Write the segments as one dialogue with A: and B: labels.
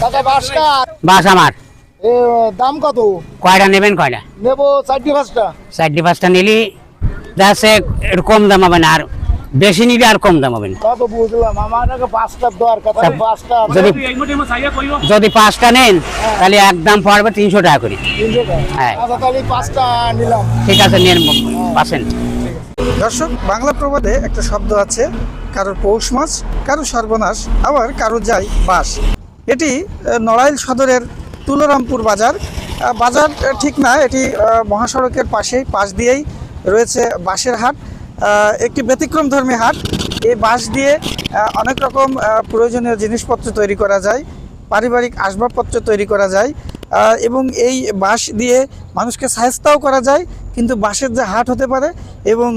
A: বাস কার
B: বাস আমার।
A: দাম কত?
B: কয়টা নেবেন কয়টা?
A: নেব চারটি পাঁচটা।
B: চারটি পাঁচটা নিলি যাচ্ছে একটু কম দাম হবে না আর বেশি নিলে আর কম দাম হবে না।
A: বুঝলাম আমার পাঁচটা দরকার পাঁচটা
B: যদি যদি পাঁচটা নেন তাহলে এক দাম পড়বে তিনশো টাকা করে। হ্যাঁ।
A: আচ্ছা তাহলে পাঁচটা নিলাম।
B: ঠিক আছে নেন পাচ্ছেন
C: দর্শক বাংলা প্রবাদে একটা শব্দ আছে কারোর পৌষ মাছ কারও সর্বনাশ আবার কারও যায় বাস। এটি নড়াইল সদরের তুলরামপুর বাজার। বাজার ঠিক না এটি মহাসড়কের পাশেই পাশ দিয়েই রয়েছে বাঁশের হাট। একটি ব্যতিক্রম ধর্মী হাট। এই বাঁশ দিয়ে অনেক রকম প্রয়োজনীয় জিনিসপত্র তৈরি করা যায় পারিবারিক আসবাবপত্র তৈরি করা যায় এবং এই বাঁশ দিয়ে মানুষকে সাহেস্তাও করা যায় কিন্তু বাঁশের যে হাট হতে পারে এবং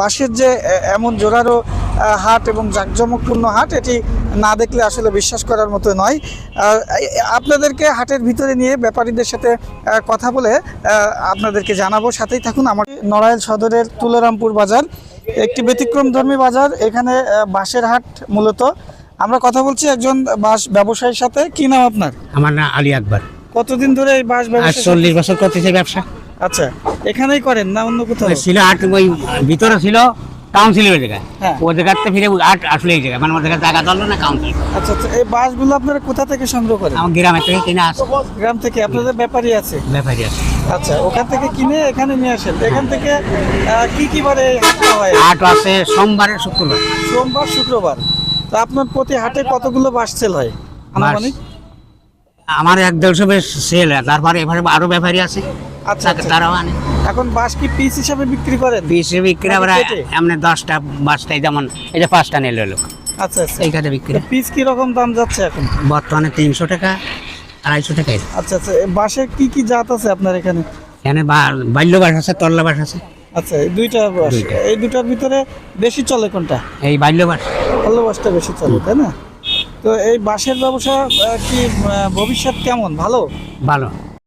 C: বাঁশের যে এমন আহ, হাট এবং জাঁকজমকপূর্ণ হাট এটি না দেখলে আসলে বিশ্বাস করার মতো নয়। আপনাদেরকে হাটের ভিতরে নিয়ে ব্যাপারীদের সাথে কথা বলে আপনাদেরকে জানাব। সাথেই থাকুন আমার নড়াইল সদরের তুলারামপুর বাজার একটি ব্যতিক্রম ধর্মী বাজার এখানে বাঁশের হাট মূলত। আমরা কথা বলছি একজন বাঁশ ব্যবসায়ীর সাথে। কি নাম আপনার?
B: আমার না আলী আকবর।
C: কতদিন ধরে এই বাঁশ ব্যবসা
B: চল্লিশ বছর করতেছে ব্যবসা।
C: আচ্ছা এখানেই করেন না অন্য কোথাও?
B: ছিল আট ওই ভিতরে ছিল কাউন্সিল ওই জায়গায়।
C: হ্যাঁ।
B: ওই জায়গাতে ফিরে আট আসলে এই জায়গায় মানে ওদের জায়গা দল না কাউন্সিল
C: আচ্ছা আচ্ছা এই বাঁশগুলো আপনারা কোথা থেকে সংগ্রহ করেন?
B: আমার গ্রামে থেকে কিনে আসে।
C: গ্রাম থেকে আপনাদের ব্যাপারই আছে।
B: ব্যাপারী আছে।
C: আচ্ছা ওখান থেকে কিনে এখানে নিয়ে আসেন। এখান থেকে কি কি বারে হয়?
B: আট আছে সোমবারে শুক্রবার।
C: সোমবার শুক্রবার। তো আপনার প্রতি হাটে কতগুলো বাস সেল হয়? আনুমানিক?
B: আমার এক দেড়শো বেশ সেল তারপরে এবারে আরও ব্যাপারী আছে।
C: আচ্ছা আচ্ছা।
B: তারাও আনে।
C: এখন বাঁশ কি পিস হিসাবে বিক্রি করেন?
B: বিশে বিক্রি আবার
C: কেটে?
B: এমনি দশটা বাসটাই যেমন এই যে পাঁচটা নিল লোক
C: আচ্ছা আচ্ছা।
B: এই কাজে বিক্রি
C: পিস কি রকম দাম যাচ্ছে এখন?
B: বর্তমানে তিনশো টাকা আড়াইশো টাকা
C: আচ্ছা আচ্ছা। বাঁশের কি কি জাত আছে আপনার এখানে?
B: এখানে বাল্য বাস আছে তল্লা বাস আছে।
C: আচ্ছা এই দুইটা বাঁশ।
B: দুইটা।
C: এই দুটার ভিতরে বেশি চলে কোনটা?
B: এই বাল্য বাস
C: ভালো বাঁশটা বেশি চলে তাই না? তো এই বাঁশের ব্যবসা কি ভবিষ্যৎ কেমন? ভালো?
B: ভালো।